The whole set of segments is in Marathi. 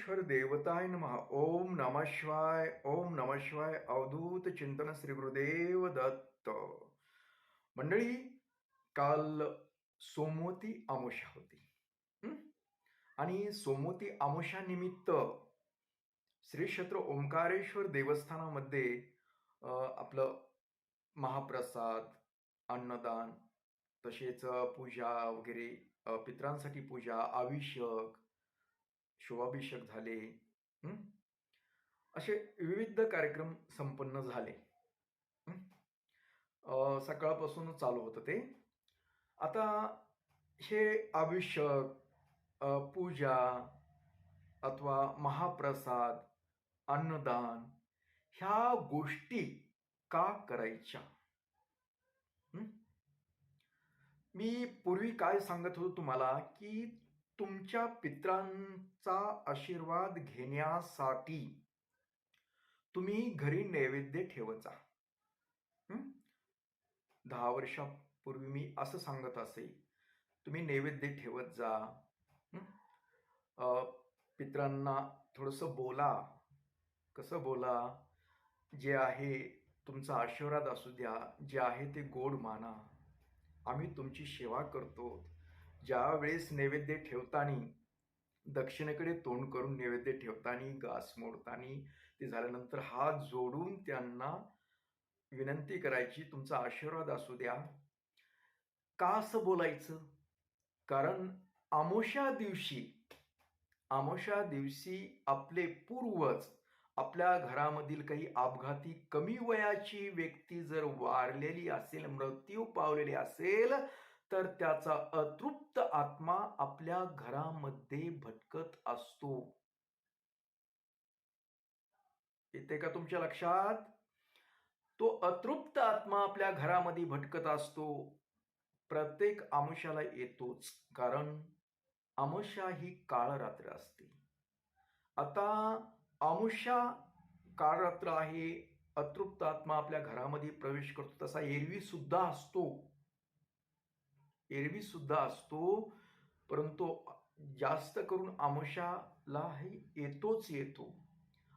ओंकारेश्वर देवताय नमः. ओम नमः शिवाय ओम नमः शिवाय अवधूत चिंतन श्री गुरुदेव दत्त. मंडळी काल सोमवती आमोशा होती. आणि सोमवती आमोशा निमित्त श्री क्षेत्र ओंकारेश्वर देवस्थानामध्ये आपलं महाप्रसाद अन्नदान तसेच पूजा वगैरे पित्रांसाठी पूजा आविषक शुभाभिषेक झाले असे विविध कार्यक्रम संपन्न झाले सकाळपासून चालू होतं ते. आता हे अभिषेक पूजा अथवा महाप्रसाद अन्नदान ह्या गोष्टी का करायच्या? मी पूर्वी काय सांगत होतो तुम्हाला की तुमच्या पित्रांचा आशीर्वाद घेण्यासाठी तुम्ही घरी नैवेद्य ठेवत जा. दहा वर्षापूर्वी मी असं सांगत असे तुम्ही नैवेद्य ठेवत जा. पित्रांना थोडंसं बोला. कसं बोला? जे आहे तुमचा आशीर्वाद असू द्या जे आहे ते गोड माना. आम्ही तुमची सेवा करतो. ज्यावेळेस नैवेद्य ठेवताना दक्षिणेकडे तोंड करून नैवेद्य ठेवताना घास मोडताना ते झाल्यानंतर हात जोडून त्यांना विनंती करायची तुमचा आशीर्वाद असू द्या. का असं बोलायचं? कारण आमोशा दिवशी आमोशा दिवशी आपले पूर्वज आपल्या घरामधील काही अपघाती कमी वयाची व्यक्ती जर वारलेली असेल मृत्यू पावलेली असेल तर त्याचा अतृप्त आत्मा आपल्या घरामध्ये भटकत असतो. येते का तुमच्या लक्षात? तो अतृप्त आत्मा आपल्या घरामध्ये भटकत असतो. प्रत्येक आमुष्याला येतोच कारण आमुष्या ही काळरात्र असते. आता आमुष्या काळरात्र आहे अतृप्त आत्मा आपल्या घरामध्ये प्रवेश करतो तसा एरवी सुद्धा असतो. एरवी सुद्धा असतो. परंतु जास्त करून आमुष्याला हे येतोच येतो.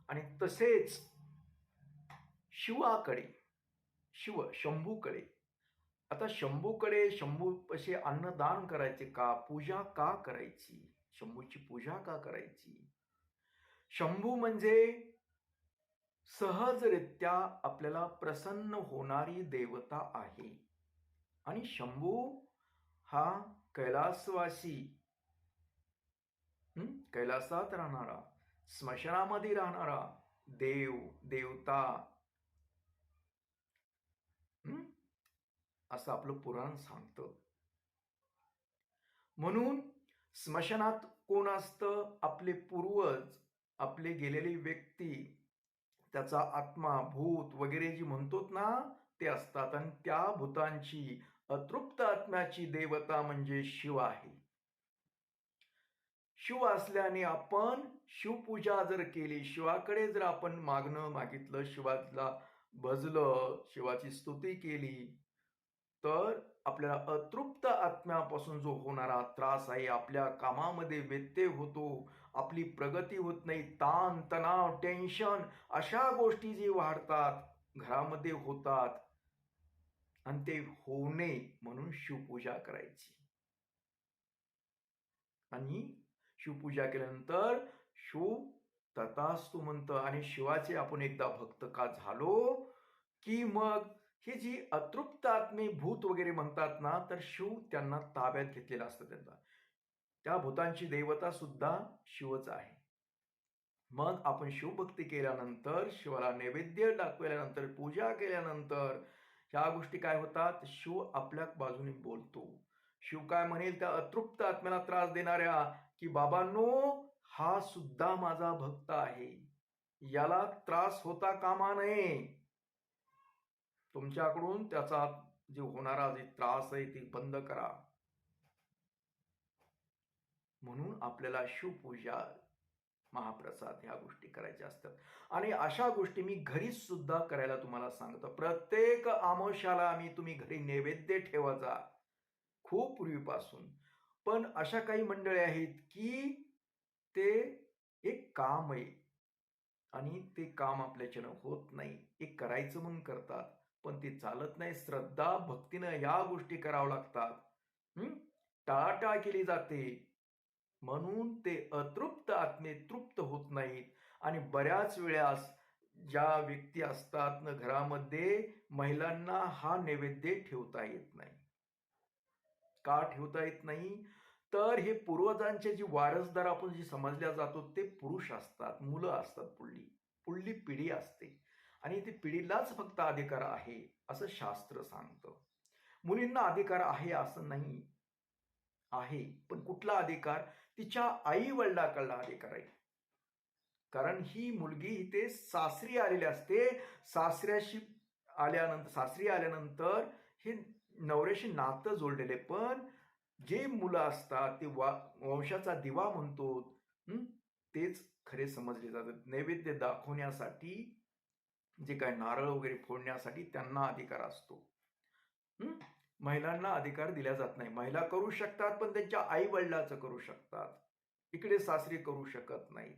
आणि तसेच शिवाकडे शिव शंभूकडे. आता शंभूकडे शंभू पशी अन्नदान करायचे का? पूजा का करायची? शंभूची पूजा का करायची? शंभू म्हणजे सहजरित्या आपल्याला प्रसन्न होणारी देवता आहे. आणि शंभू हा कैलासवासी. कैलासात राहणारा स्मशानामध्ये राहणारा देव देवता. असं आपलं पुराण सांगतं. म्हणून स्मशानात कोण असतं? आपले पूर्वज आपले गेलेली व्यक्ती त्याचा आत्मा भूत वगैरे जी म्हणतोत ना ते असतात. आणि त्या भूतांची अतृप्त आत्म्याची देवता म्हणजे शिव आहे. शिव असल्याने आपण शिवपूजा जर केली शिवाकडे जर आपण मागणं मागितलं शिवाला भजलं शिवाची स्तुती केली तर आपल्याला अतृप्त आत्म्यापासून जो होणारा त्रास आहे आपल्या कामामध्ये व्यत्यय होतो आपली प्रगती होत नाही ताण तणाव टेन्शन अशा गोष्टी जे वाढतात घरामध्ये होतात आणि ते होऊ नये म्हणून शिवपूजा करायची. आणि शिवपूजा केल्यानंतर शिव तथास्तु म्हणतं आणि शिवाचे आपण एकदा भक्त का झालो की मग ही जी अतृप्त आत्मे भूत वगैरे म्हणतात ना तर शिव त्यांना ताब्यात घेतलेला असतं त्यांचा. त्या भूतांची देवता सुद्धा शिवच आहे. मग आपण शिवभक्ती केल्यानंतर शिवाला नैवेद्य दाखवल्यानंतर पूजा केल्यानंतर ह्या गोष्टी काय होतात? शिव आपल्या बाजूने बोलतो. शिव काय म्हणेल? त्या अतृप्त आत्म्याला त्रास देणाऱ्या की बाबांनो हा सुद्धा माझा भक्त आहे. याला त्रास होता कामा नये. तुमच्याकडून त्याचा जे होणारा जे त्रास आहे ते बंद करा. म्हणून आपल्याला शिवपूजा महाप्रसाद ह्या गोष्टी करायच्या असतात. आणि अशा गोष्टी मी घरीच सुद्धा करायला तुम्हाला सांगतो. प्रत्येक आमोशाला मी तुम्ही घरी नैवेद्य ठेवायचा. खूप पूर्वीपासून. पण अशा काही मंडळी आहेत की ते एक काम आहे. आणि ते काम आपल्याच्यानं होत नाही. एक करायचं म्हणून करतात. पण ते चालत नाही. श्रद्धा भक्तीनं ह्या गोष्टी कराव्या लागतात. टाळाटाळ केली जाते. म्हणून ते अतृप्त आत्मे तृप्त होत नाहीत. आणि बऱ्याच वेळास ज्या व्यक्ती असतात न घरामध्ये महिलांना हा नैवेद्य ठेवता येत नाही. का ठेवता येत नाही? तर हे पूर्वजांचे जी वारसदार आपण जी समजल्या जातो ते पुरुष असतात मुलं असतात पुढली पुढली पिढी असते. आणि ती पिढीलाच फक्त अधिकार आहे असं शास्त्र सांगतं. मुलींना अधिकार आहे असं नाही आहे पण कुठला अधिकार? तिच्या आई वडिलाकडला अधिकार आहे कारण ही मुलगी इथे सासरी आलेली असते. सासऱ्याशी आल्यानंतर सासरी आल्यानंतर हे नवऱ्याशी नातं जोडलेले पण जे मुलं असतात ते वा वंशाचा दिवा म्हणतो तेच खरे समजले जातात. नैवेद्य दाखवण्यासाठी जे काय नारळ वगैरे फोडण्यासाठी त्यांना अधिकार असतो. महिलांना अधिकार दिला जात नाही. महिला करू शकतात पण त्यांच्या आई वडिलाचं करू शकतात. इकडे सासरी करू शकत नाही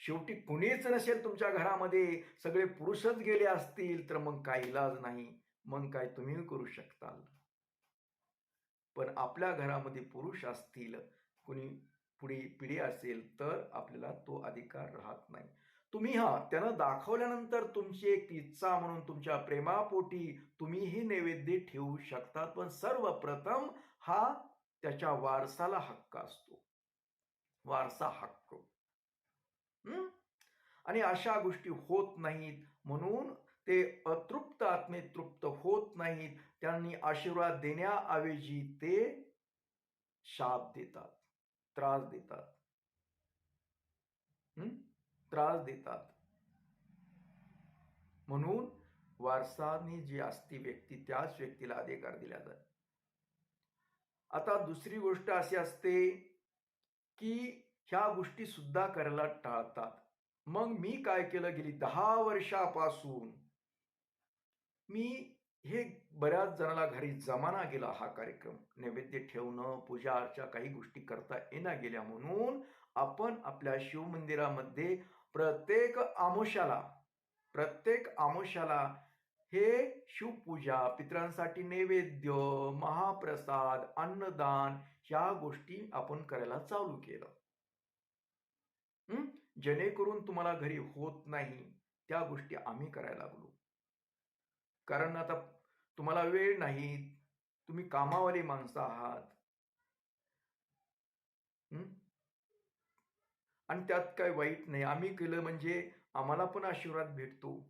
शेवटी कुणीच नसेल तुमच्या घरामध्ये सगळे पुरुषच गेले असतील तर मग काय इलाज नाही. मग काय तुम्ही करू शकताल? पण आपल्या घरामध्ये पुरुष असतील कुणी पुढे पिढी असेल तर आपल्याला तो अधिकार राहत नाही. तुम्ही हा त्यानं दाखवल्यानंतर तुमची एक इच्छा म्हणून तुमच्या प्रेमापोटी तुम्हीही नैवेद्य ठेवू शकतात. पण सर्वप्रथम हा त्याच्या वारसाला हक्क असतो. वारसा हक्क. आणि अशा गोष्टी होत नाहीत म्हणून ते अतृप्त आत्मे तृप्त होत नाहीत. त्यांनी आशीर्वाद देण्याऐवजी ते शाप देतात त्रास देतात. हम्म त्रास देतात. म्हणून वारसाने जी असती व्यक्ती त्याच व्यक्तीला अधिकार दिला जात आता दुसरी गोष्ट अशी असते की ह्या गोष्टी सुद्धा करायला टाळतात. मग मी काय केलं? गेली दहा वर्षापासून मी हे बऱ्याच जणाला घरी जमाना गेला हा कार्यक्रम. नैवेद्य ठेवणं पूजा अर्चा काही गोष्टी करता येण्या गेल्या म्हणून आपण आपल्या शिवमंदिरामध्ये प्रत्येक आमुष्याला प्रत्येक आमुष्याला हे शिवपूजा पितरांसाठी नैवेद्य महाप्रसाद अन्नदान ह्या गोष्टी आपण करायला चालू केलं. जेणेकरून तुम्हाला घरी होत नाही त्या गोष्टी आम्ही करायला लागलो. कारण आता तुम्हाला वेळ नाही तुम्ही कामावाली माणसं आहात. आणि त्यात काय वाईट नाही. आम्ही केलं म्हणजे आम्हाला पण आशीर्वाद भेटतो.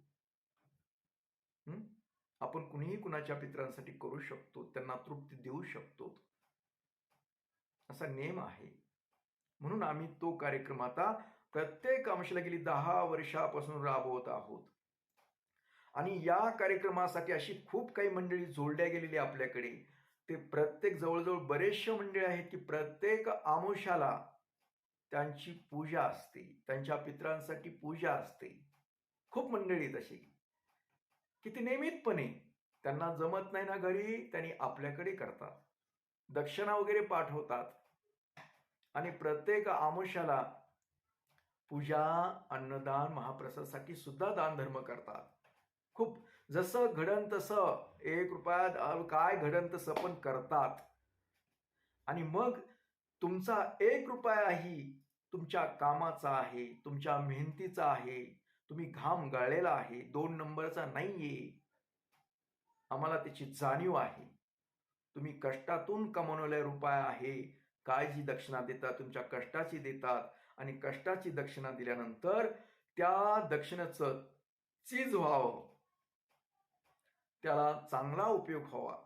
आपण कुणीही कुणाच्या पित्रांसाठी करू शकतो त्यांना तृप्ती देऊ शकतो. असा नेम आहे. म्हणून आम्ही तो कार्यक्रम आता प्रत्येक अंशाला गेली दहा वर्षापासून राबवत आहोत. आणि या कार्यक्रमासाठी अशी खूप काही मंडळी जोडल्या गेलेली आपल्याकडे. ते प्रत्येक जवळजवळ बरेचसे मंडळी आहेत की प्रत्येक आमुषाला त्यांची पूजा असते. त्यांच्या पित्रांसाठी पूजा असते. खूप मंडळी तशी की ती नियमितपणे त्यांना जमत नाही ना घरी त्यांनी आपल्याकडे करतात. दक्षिणा वगैरे पाठवतात. आणि प्रत्येक आमुष्याला पूजा अन्नदान महाप्रसादासाठी सुद्धा दान धर्म करतात. खूप जसं घडन तसं एक रुपयात काय घडन तसं पण करतात. आणि मग तुमचा एक रुपयाही तुमच्या कामाचा आहे तुमच्या मेहनतीचा आहे तुम्ही घाम गाळलेला आहे दोन नंबरचा नाहीये. आम्हाला त्याची जाणीव आहे. तुम्ही कष्टातून कमवलेला रुपया आहे काय जी दक्षिणा देतात तुमच्या कष्टाची देतात आणि कष्टाची दक्षिणा दिल्यानंतर त्या दक्षिणेचं चीज व्हावं. त्याला चांगला उपयोग व्हावा.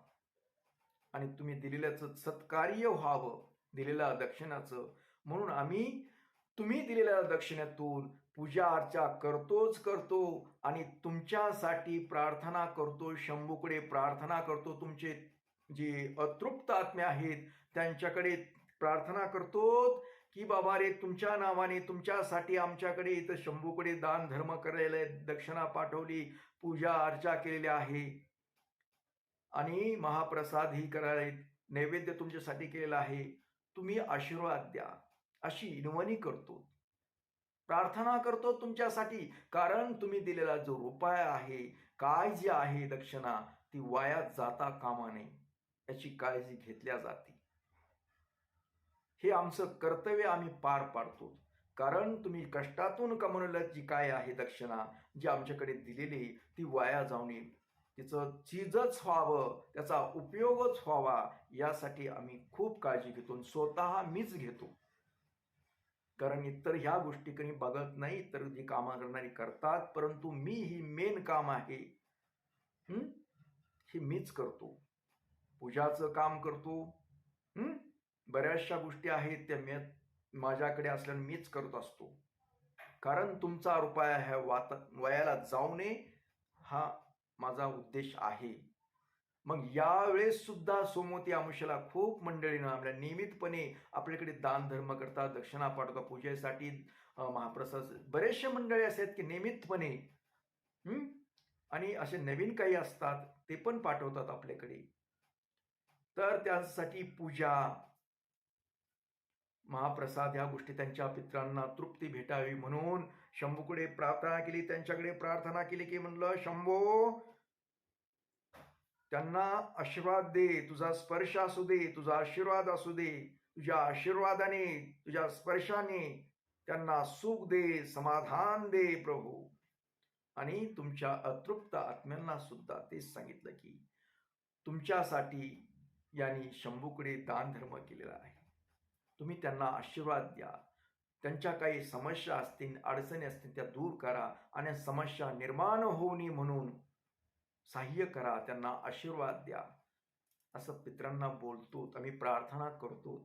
आणि तुम्ही दिलेल्याचं सत्कार्य व्हावं. दिलेल्या दक्षिणाचं. म्हणून आम्ही तुम्ही दिलेल्या दक्षिणेतून पूजा अर्चा करतोच करतो आणि तुमच्यासाठी प्रार्थना करतो शंभूकडे प्रार्थना करतो. तुमचे जे अतृप्त आत्मे आहेत त्यांच्याकडे प्रार्थना करतो की बाबा रे तुमच्या नावाने तुमच्यासाठी आमच्याकडे इथं शंभूकडे दान धर्म करायला दक्षिणा पाठवली पूजा अर्चा केलेली आहे. आणि महाप्रसाद ही करायला नैवेद्य तुमच्यासाठी केलेला आहे. तुम्ही आशीर्वाद द्या. अशी इनवणी करतो. प्रार्थना करतो तुमच्यासाठी कारण तुम्ही दिलेला जो रुपया आहे काय जी आहे दक्षिणा ती वाया जाता कामा नये. याची काळजी घेतल्या जाते. हे आमचं कर्तव्य आम्ही पार पाडतो. कारण तुम्ही कष्टातून कमवलेलं जी काय आहे दक्षिणा जी आमच्याकडे दिलेली ती वाया जाऊ नये. तिचं चीजच व्हावं त्याचा उपयोगच व्हावा यासाठी आम्ही खूप काळजी घेतो आणि स्वतः मीच घेतो. कारण इतर ह्या गोष्टी कधी बघत नाही तर जी कामं करणारी करतात परंतु मी ही मेन काम आहे. ही? हे मीच करतो. पूजाचं काम करतो. बऱ्याचशा गोष्टी आहेत त्या मी माझ्याकडे असल्याने मीच करत असतो. कारण तुमचा रुपया ह्या वात वयाला जाऊ नये हा माझा उद्देश आहे. मग यावेळेस सुद्धा सोमवती आमुष्याला खूप मंडळीनं आपल्या नियमितपणे आपल्याकडे दान धर्म करतात दक्षिणा पाठवतात पूजेसाठी महाप्रसाद बरेचसे मंडळी असे आहेत की नियमितपणे आणि असे नवीन काही असतात ते पण पाठवतात आपल्याकडे. तर त्यासाठी पूजा महाप्रसाद ह्या गोष्टी त्यांच्या पित्रांना तृप्ती भेटावी म्हणून शंभूकडे प्रार्थना केली त्यांच्याकडे प्रार्थना केली की म्हणलं शंभो त्यांना आशीर्वाद दे तुझा स्पर्श असू दे तुझा आशीर्वाद असू दे तुझ्या आशीर्वादाने तुझ्या स्पर्शाने त्यांना सुख दे समाधान दे प्रभू. आणि तुमच्या अतृप्त आत्म्यांना सुद्धा तेच सांगितलं की तुमच्यासाठी यांनी शंभूकडे दानधर्म केलेला आहे. तुम्ही त्यांना आशीर्वाद द्या. त्यांच्या काही समस्या असतील अडचणी असतील त्या दूर करा आणि समस्या निर्माण होऊ नये म्हणून सहाय्य करा त्यांना आशीर्वाद द्या. असं पित्रांना बोलतो आम्ही प्रार्थना करतो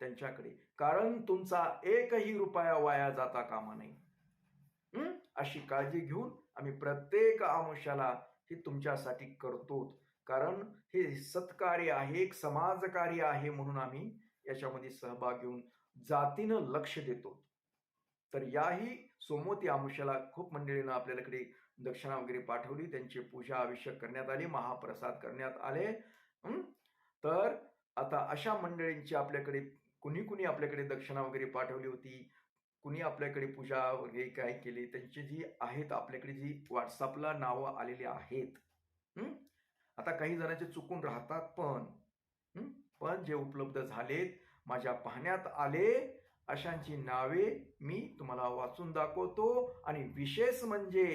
त्यांच्याकडे. कारण तुमचा एकही रुपया वाया जाता कामा नये. अशी काळजी घेऊन आम्ही प्रत्येक आमुष्याला हे तुमच्यासाठी करतो कारण हे सत्कार्य आहे एक समाजकार्य आहे म्हणून आम्ही याच्यामध्ये सहभाग घेऊन जातीनं लक्ष देतो तर याही सोमोती आमुष्याला खूप मंडळीनं आपल्याकडे दक्षिणा वगैरे पाठवली त्यांची पूजा अभिषेक करण्यात आली महाप्रसाद करण्यात आले. तर आता अशा मंडळींची आपल्याकडे कुणी कुणी आपल्याकडे दक्षिणा वगैरे पाठवली होती? कुणी आपल्याकडे पूजा वगैरे काय केली? त्यांची जी आहेत आपल्याकडे जी व्हॉट्सअपला नावं आलेली आहेत. आता काही जणांचे चुकून राहतात पण. पण जे उपलब्ध झालेत माझ्या पाहण्यात आले अशांची नावे मी तुम्हाला वाचून दाखवतो. आणि विशेष म्हणजे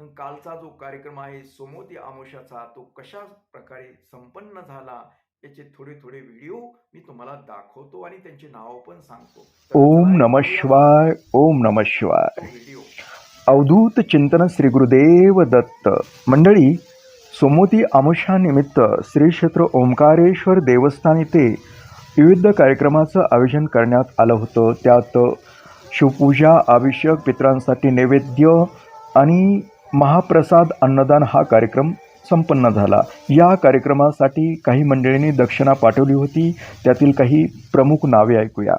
कालचा जो कार्यक्रम आहे सोमोती आमोशाचा तो कशा प्रकारे संपन्न झाला याचे थोडे थोडे व्हिडिओ मी तुम्हाला दाखवतो आणि त्यांची नावं पण सांगतो. ओम नम शिवाय ओम नम शिवाय. अवधूत चिंतन श्री गुरुदेव दत्त. मंडळी सोमोती आमुषानिमित्त श्री क्षेत्र ओंकारेश्वर देवस्थान येथे विविध कार्यक्रमाचं आयोजन करण्यात आलं होतं. त्यात शिवपूजा अभिषेक पित्रांसाठी नैवेद्य आणि महाप्रसाद अन्नदान हा कार्यक्रम संपन्न झाला. या कार्यक्रमासाठी काही मंडळींनी दक्षिणा पाठवली होती. त्यातील काही प्रमुख नावे ऐकूया.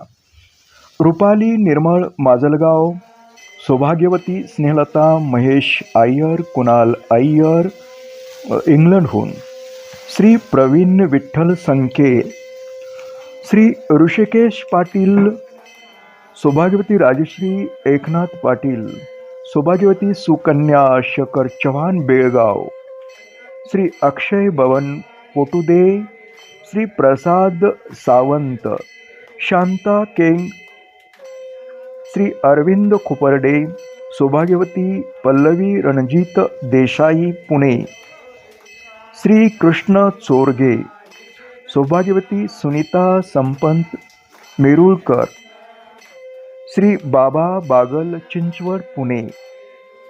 रुपाली निर्मळ माजलगाव सौभाग्यवती स्नेहलता महेश अय्यर कुणाल अय्यर इंग्लंडहून. श्री प्रवीण विठ्ठल संके श्री ऋषिकेश पाटील सौभाग्यवती राजश्री एकनाथ पाटील सौभाग्यवती सुकन्या शकर चव्हाण बेळगाव। श्री अक्षय भवन पोटुदे, श्री प्रसाद सावंत, शांता केंग, श्री अरविंद खुपर्डे सौभाग्यवती पल्लवी रणजित देसाई, पुणे। श्री कृष्ण चोरगे सौभाग्यवती सुनीता संपंत मेरुळकर श्री बाबा बागल चिंचवड पुणे,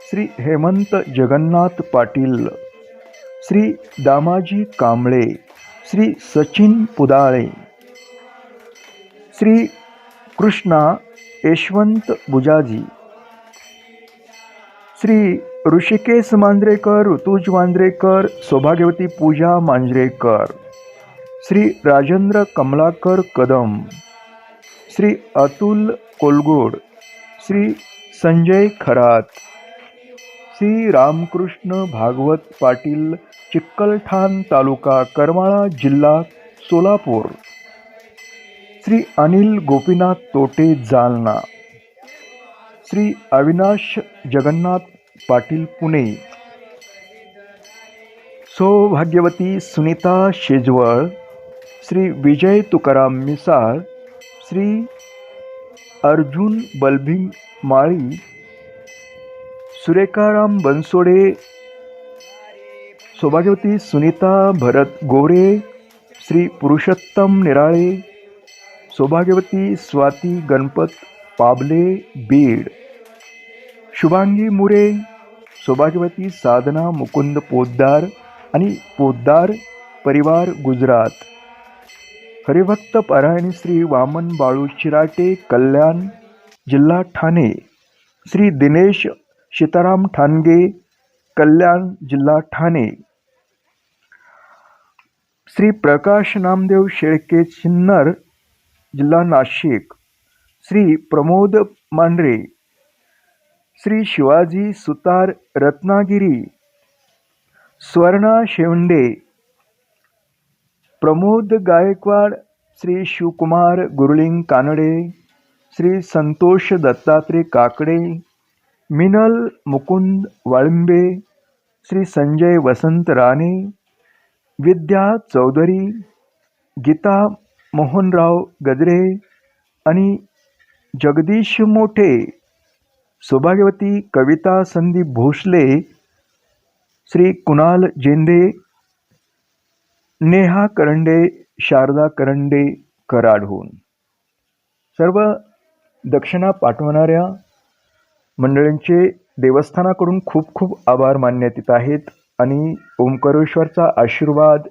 श्री हेमंत जगन्नाथ पाटील, श्री दामाजी कांबळे, श्री सचिन पुदाळे, श्री कृष्णा यशवंत बुजाजी, श्री ऋषिकेश मांजरेकर, ऋतुज मांजरेकर, सौभाग्यवती पूजा मांजरेकर, श्री राजेंद्र कमलाकर कदम श्री अतुल कोलगोड श्री संजय खरात श्री रामकृष्ण भागवत पाटील चिक्कलठाण तालुका करमाळा जिल्हा सोलापूर श्री अनिल गोपीनाथ तोटे जालना श्री अविनाश जगन्नाथ पाटील पुणे सौभाग्यवती सुनीता शेजवळ श्री विजय तुकाराम मिसाळ श्री अर्जुन बलभिंग माळी सुरेखाराम बनसोडे सौभाग्यवती सुनीता भरत गोरे श्री पुरुषोत्तम निराळे सौभाग्यवती स्वाती गणपत पाबले बीड शुभांगी मुरे सौभाग्यवती साधना मुकुंद पोद्दार आणि पोद्दार परिवार गुजरात. हरिभक्त परायणी श्री वामन बाळू चिराटे कल्याण जिल्हा ठाणे श्री दिनेश सीताराम ठाणगे कल्याण जिल्हा ठाणे. श्री प्रकाश नामदेव शेळके सिन्नर जिल्हा नाशिक श्री प्रमोद मांढरे श्री शिवाजी सुतार रत्नागिरी स्वर्णा शेवंडे प्रमोद गायकवाड श्री शिवकुमार गुरुलिंग कानडे श्री संतोष दत्तात्रय काकडे मिनल मुकुंद वाळिंबे श्री संजय वसंत राणे विद्या चौधरी गीता मोहनराव गजरे आणि जगदीश मोठे सौभाग्यवती कविता संदीप भोसले श्री कुणाल जेंदे नेहा करंडे शारदा करंडे कराडहून सर्व दक्षिणा पाठवणाऱ्या मंडळींचे देवस्थानाकडून खूप खूप आभार मानण्यात येत आहेत आणि ओंकारेश्वरचा आशीर्वाद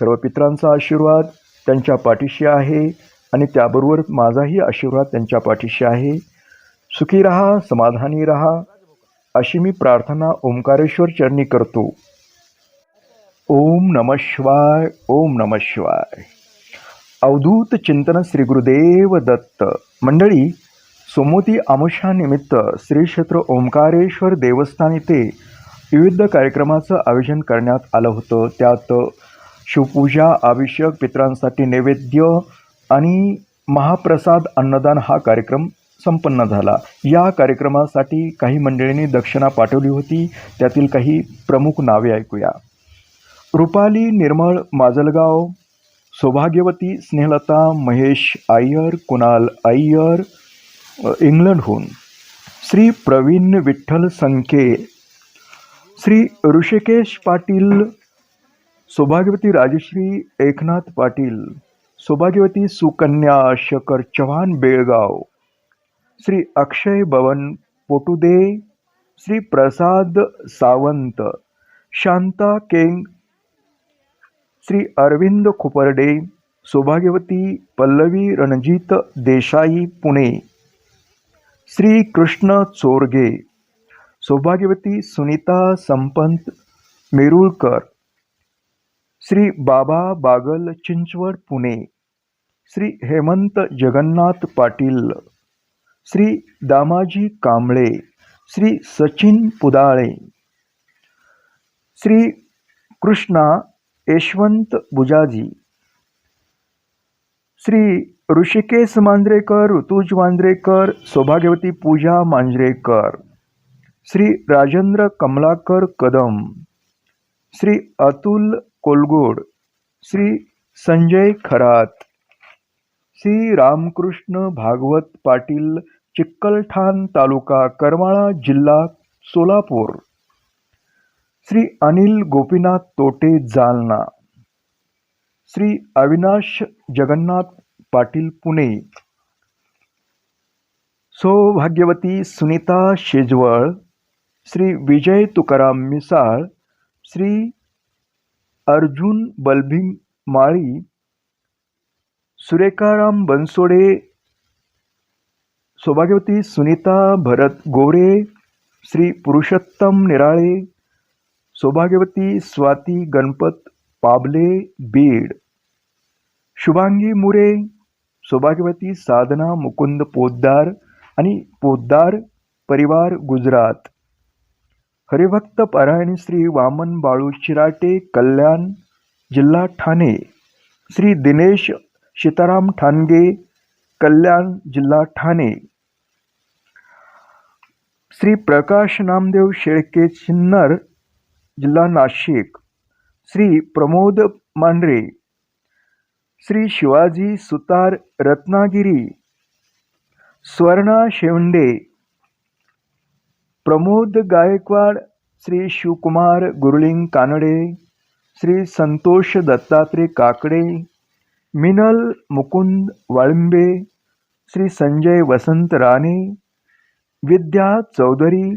सर्व पित्रांचा आशीर्वाद त्यांच्या पाठीशी आहे आणि त्याबरोबर माझाही आशीर्वाद त्यांच्या पाठीशी आहे. सुखी रहा समाधानी रहा. अशी मी प्रार्थना ओंकारेश्वर चरणी करतो. ओम नम शिवाय ओम नम शिवाय. अवधूत चिंतन श्री गुरुदेव दत्त. मंडळी सोमोती आमुषानिमित्त श्री क्षेत्र ओंकारेश्वर देवस्थान येथे विविध कार्यक्रमाचं आयोजन करण्यात आलं होतं. त्यात शिवपूजा अभिषेक पित्रांसाठी नैवेद्य आणि महाप्रसाद अन्नदान हा कार्यक्रम संपन्न झाला. या कार्यक्रमासाठी काही मंडळींनी दक्षिणा पाठवली होती. त्यातील काही प्रमुख नावे ऐकूया. रुपाली निर्मळ माजलगाव सौभाग्यवती स्नेहलता महेश अय्यर कुणाल अय्यर इंग्लंडहून. श्री प्रवीण विठ्ठल संके श्री ऋषिकेश पाटील सौभाग्यवती राजश्री एकनाथ पाटील सौभाग्यवती सुकन्या शकर चव्हाण बेळगाव श्री अक्षय भवन पोटुदे श्री प्रसाद सावंत शांता केंग श्री अरविंद खुपर्डे सौभाग्यवती पल्लवी रणजित देसाई पुणे. श्री कृष्ण चोरगे सौभाग्यवती सुनीता संपंत मेरुळकर. श्री बाबा बागल चिंचवड पुणे. श्री हेमंत जगन्नाथ पाटील. श्री दामाजी कांबळे श्री सचिन पुदाळे. श्री कृष्णा यशवंत बुजाजी। श्री ऋषिकेश मांजरेकर ऋतुज मांजरेकर सौभाग्यवती पूजा मांजरेकर। श्री राजेंद्र कमलाकर कदम। श्री अतुल कोलगोड। श्री संजय खरात। श्री रामकृष्ण भागवत पाटील चिक्कलठाण तालुका, करमाळा जिल्हा सोलापूर। श्री अनिल गोपीनाथ तोटे जालना. श्री अविनाश जगन्नाथ पाटील पुणे. सौभाग्यवती सुनीता शेजवळ. श्री विजय तुकाराम मिसाळ. श्री अर्जुन बलभिंग माळी. सुरेखाराम बनसोडे. सौभाग्यवती सुनीता भरत गोरे. श्री पुरुषोत्तम निराळे. सौभाग्यवती स्वाती गणपत पाबले बीड. शुभांगी मुरे सौभाग्यवती साधना मुकुंद पोद्दार आणि पोद्दार परिवार गुजरात. हरिभक्त पारायणी श्री वामन बाळू चिराटे कल्याण जिल्हा ठाणे. श्री दिनेश सीताराम ठाणगे कल्याण जिल्हा ठाणे. श्री प्रकाश नामदेव शेळके सिन्नर जिल्हा नाशिक. श्री प्रमोद मांढरे. श्री शिवाजी सुतार रत्नागिरी. स्वर्णा शेवंडे. प्रमोद गायकवाड. श्री शिवकुमार गुरुलिंग कानडे. श्री संतोष दत्तात्रय काकडे. मिनल मुकुंद वाळिंबे. श्री संजय वसंत राणे. विद्या चौधरी.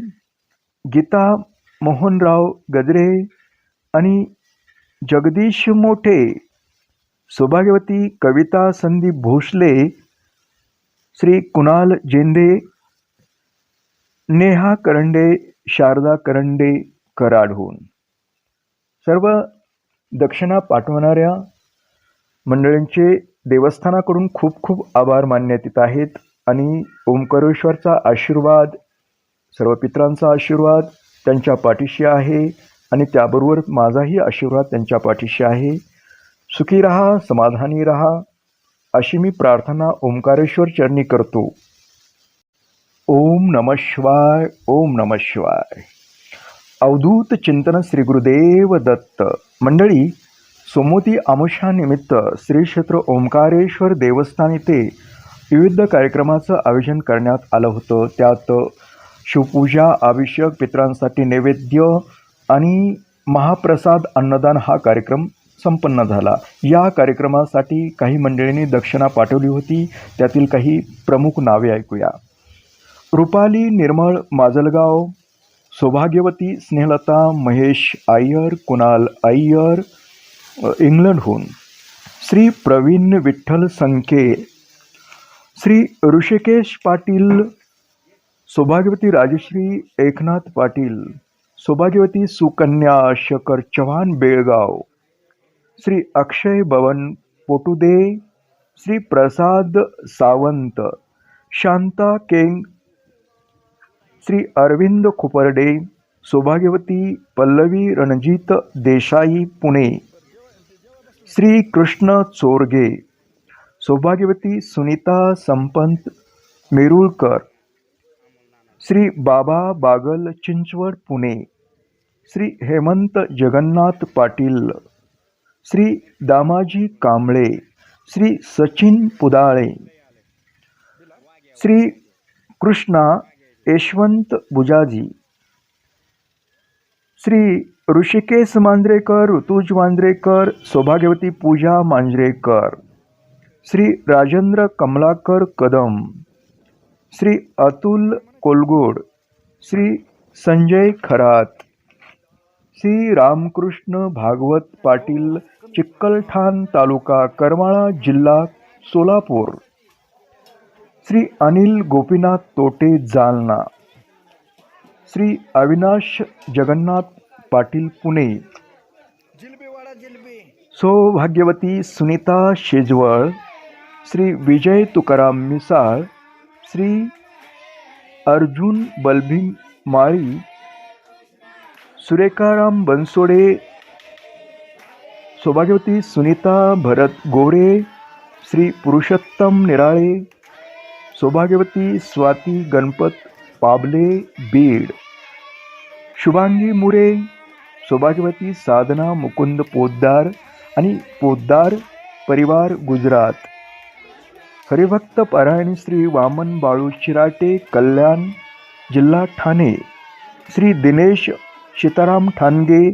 गीता मोहनराव गजरे आणि जगदीश मोठे सौभाग्यवती कविता संदीप भोसले श्री कुणाल जेंदे नेहा करंडे शारदा करंडे कराडहून. सर्व दक्षिणा पाठवणाऱ्या मंडळींचे देवस्थानाकडून खूप खूप आभार मानण्यात येत आहेत आणि ओंकारेश्वरचा आशीर्वाद सर्व पित्रांचा आशीर्वाद त्यांच्या पाठीशी आहे आणि त्याबरोबर माझाही आशीर्वाद त्यांच्या पाठीशी आहे. सुखी रहा समाधानी रहा अशी मी प्रार्थना ओंकारेश्वर चरणी करतो. ओम नम शिवाय ओम नम शिवाय. अवधूत चिंतन श्री गुरुदेव दत्त. मंडळी सोमोती आमुषानिमित्त श्री क्षेत्र ओंकारेश्वर देवस्थान येथे विविध कार्यक्रमाचं आयोजन करण्यात आलं होतं. त्यात शिवपूजा अभिषेक पित्रांसाठी नैवेद्य आणि महाप्रसाद अन्नदान हा कार्यक्रम संपन्न झाला. या कार्यक्रमासाठी काही मंडळींनी दक्षिणा पाठवली होती. त्यातील काही प्रमुख नावे ऐकूया. रुपाली निर्मळ माजलगाव सौभाग्यवती स्नेहलता महेश अय्यर कुणाल अय्यर इंग्लंडहून. श्री प्रवीण विठ्ठल संके श्री ऋषिकेश पाटील सौभाग्यवती राजश्री एकनाथ पाटील, सौभाग्यवती सुकन्या शकर चव्हाण बेळगाव, श्री अक्षय भवन पोटुदे, श्री प्रसाद सावंत, शांता केंग, श्री अरविंद खुपर्डे, सौभाग्यवती पल्लवी रणजित देसाई पुणे, श्री कृष्ण चोरगे, सौभाग्यवती सुनीता संपंत मेरुळकर श्री बाबा बागल चिंचवड, पुणे. श्री हेमंत जगन्नाथ पाटील. श्री दामाजी कांबळे. श्री सचिन पुदाळे. श्री कृष्णा यशवंत बुजाजी. श्री ऋषिकेश मांजरेकर, ऋतुज मांजरेकर, सौभाग्यवती पूजा मांजरेकर. श्री राजेंद्र कमलाकर कदम. श्री अतुल कोलगोड श्री संजय खरात श्री रामकृष्ण भागवत पाटील चिक्कलठाण तालुका करमाळा जिल्हा सोलापूर श्री अनिल गोपीनाथ तोटे जालना श्री अविनाश जगन्नाथ पाटील पुणे सौभाग्यवती सुनीता शेजवळ श्री विजय तुकाराम मिसाळ श्री अर्जुन बलभीम माळी सुरेखाराम बनसोडे सौभाग्यवती सुनीता भरत गोरे श्री पुरुषोत्तम निराळे सौभाग्यवती स्वाती गणपत पाबले बीड शुभांगी मुरे सौभाग्यवती साधना मुकुंद पोद्दार आणि पोद्दार परिवार गुजरात. हरिभक्त पारायणी श्री वामन बाळू चिराटे कल्याण जिल्हा ठाणे, श्री दिनेश सीताराम ठाणगे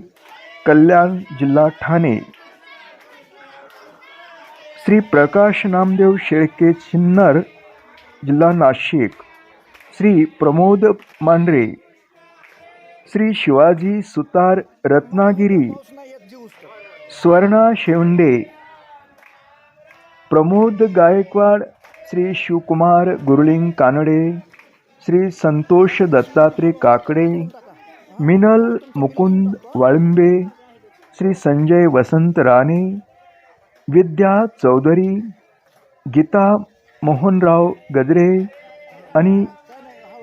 कल्याण जिल्हा ठाणे. श्री प्रकाश नामदेव शेळके सिन्नर जिल्हा नाशिक, श्री प्रमोद मांढरे, श्री शिवाजी सुतार रत्नागिरी, स्वर्णा शेवंडे प्रमोद गायकवाड श्री शिवकुमार गुरुलिंग कानडे श्री संतोष दत्तात्रय काकडे मिनल मुकुंद वाळिंबे श्री संजय वसंत राणे विद्या चौधरी गीता मोहनराव गजरे आणि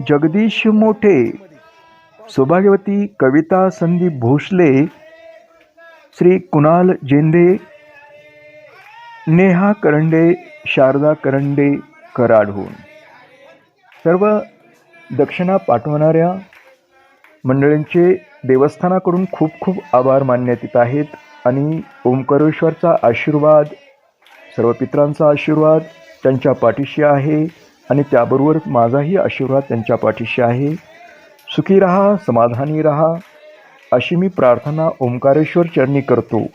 जगदीश मोठे सौभाग्यवती कविता संदीप भोसले श्री कुणाल जेंदे नेहा करंडे शारदा करंडे कराडहून. सर्व दक्षिणा पाठवणाऱ्या मंडळींचे देवस्थानाकडून खूप खूप आभार मानण्यात येत आहेत आणि ओंकारेश्वरचा आशीर्वाद सर्व पित्रांचा आशीर्वाद त्यांच्या पाठीशी आहे आणि त्याबरोबर माझाही आशीर्वाद त्यांच्या पाठीशी आहे. सुखी रहा समाधानी रहा. अशी मी प्रार्थना ओंकारेश्वर चरणी करतो.